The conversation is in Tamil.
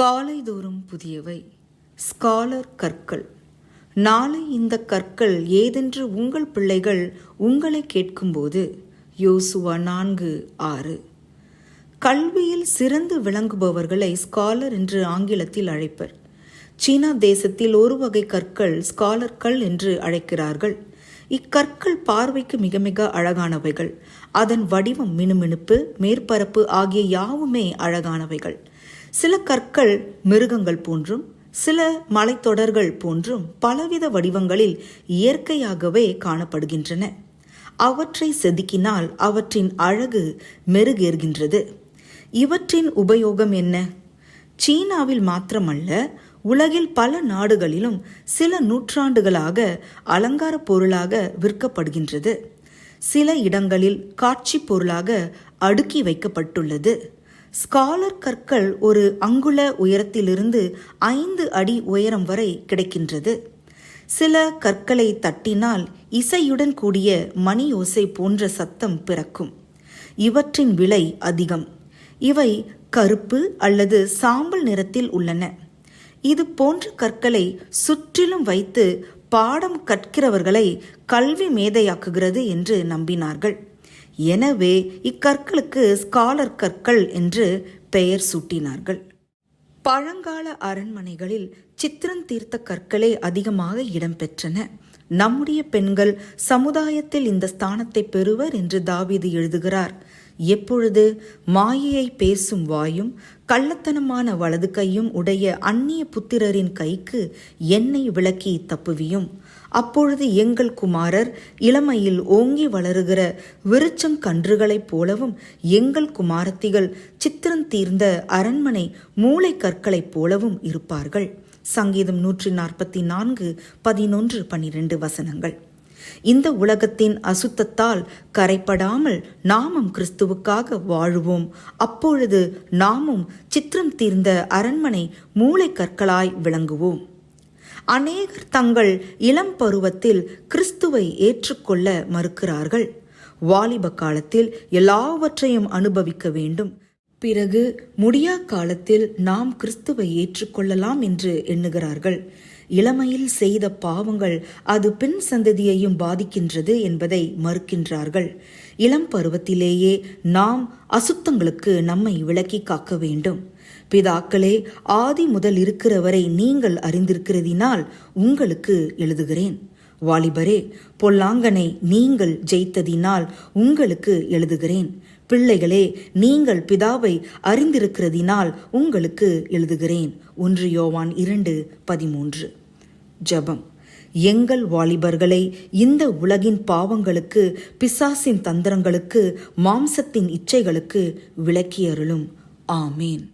காலைதோறும் புதியவை. ஸ்காலர் கற்கள். நாளை இந்த கற்கள் ஏதென்று உங்கள் பிள்ளைகள் உங்களை கேட்கும்போது யோசுவா நான்கு ஆறு. கல்வியில் சிறந்து விளங்குபவர்களை ஸ்காலர் என்று ஆங்கிலத்தில் அழைப்பர். சீனா தேசத்தில் ஒரு வகை கற்கள் ஸ்காலர்கள் என்று அழைக்கிறார்கள். இக்கற்கள் பார்வைக்கு மிக மிக அழகானவைகள். அதன் வடிவம் மினுமினுப்பு மேற்பரப்பு ஆகிய யாவுமே அழகானவைகள். சில கற்கள் மிருகங்கள் போன்றும் சில மலைத்தொடர்கள் போன்றும் பலவித வடிவங்களில் இயற்கையாகவே காணப்படுகின்றன. அவற்றை செதுக்கினால் அவற்றின் அழகு மெருகேறுகின்றது. இவற்றின் உபயோகம் என்ன? சீனாவில் மாத்திரமல்ல உலகில் பல நாடுகளிலும் சில நூற்றாண்டுகளாக அலங்கார பொருளாக விற்கப்படுகின்றது. சில இடங்களில் காட்சி பொருளாக அடுக்கி வைக்கப்பட்டுள்ளது. ஸ்காலர் கற்கள் ஒரு அங்குல உயரத்திலிருந்து ஐந்து அடி உயரம் வரை கிடைக்கின்றது. சில கற்களை தட்டினால் இசையுடன் கூடிய மணி ஓசை போன்ற சத்தம் பிறக்கும். இவற்றின் விலை அதிகம். இவை கருப்பு அல்லது சாம்பல் நிறத்தில் உள்ளன. இது போன்ற கற்களை சுற்றிலும் வைத்து பாடம் கற்கிறவர்களை கல்வி மேதையாக்குகிறது என்று நம்பினார்கள். எனவே இக்கற்களுக்கு ஸ்காலர் கற்கள் என்று பெயர் சூட்டினார்கள். பழங்கால அரண்மனைகளில் சித்திரன் தீர்த்த கற்களே அதிகமாக இடம்பெற்றன. நம்முடைய பெண்கள் சமுதாயத்தில் இந்த ஸ்தானத்தை பெறுவர் என்று தாவீது எழுதுகிறார். எப்பொழுது மாயையை பேசும் வாயும் கள்ளத்தனமான வலது கையும் உடைய அந்நிய புத்திரரின் கைக்கு என்னை விளக்கி தப்புவியும். அப்பொழுது எங்கள் குமாரர் இளமையில் ஓங்கி வளருகிற விருச்சங் கன்றுகளைப் போலவும் எங்கள் குமாரத்திகள் சித்திரம் தீர்ந்த அரண்மனை மூளை கற்களைப் போலவும் இருப்பார்கள். சங்கீதம் நூற்றி நாற்பத்தி நான்கு பதினொன்று பனிரெண்டு வசனங்கள். இந்த உலகத்தின் அசுத்தத்தால் கரைப்படாமல் நாமும் கிறிஸ்துவுக்காக வாழுவோம். அப்பொழுது நாமும் சித்திரம் தீர்ந்த அரண்மனை மூளை கற்களாய் விளங்குவோம். அநேகர் தங்கள் இளம் பருவத்தில் கிறிஸ்துவை ஏற்றுக்கொள்ள மறுக்கிறார்கள். வாலிப காலத்தில் எல்லாவற்றையும் அனுபவிக்க வேண்டும். பிறகு முடியா காலத்தில் நாம் கிறிஸ்துவை ஏற்றுக்கொள்ளலாம் என்று எண்ணுகிறார்கள். இளமையில் செய்த பாவங்கள் அது பெண் சந்ததியையும் பாதிக்கின்றது என்பதை மறுக்கின்றார்கள். இளம் பருவத்திலேயே நாம் அசுத்தங்களுக்கு நம்மை விலக்கி காக்க வேண்டும். பிதாக்களே ஆதி முதல் இருக்கிறவரை நீங்கள் அறிந்திருக்கிறதினால் உங்களுக்கு எழுதுகிறேன். வாலிபரே பொல்லாங்கனை நீங்கள் ஜெயித்ததினால் உங்களுக்கு எழுதுகிறேன். பிள்ளைகளே நீங்கள் பிதாவை அறிந்திருக்கிறதினால் உங்களுக்கு எழுதுகிறேன். ஒன்று யோவான் இரண்டு பதிமூன்று. ஜபம். எங்கள் வாலிபர்களை இந்த உலகின் பாவங்களுக்கு பிசாசின் தந்திரங்களுக்கு மாம்சத்தின் இச்சைகளுக்கு விளக்கியருளும் ஆமேன்.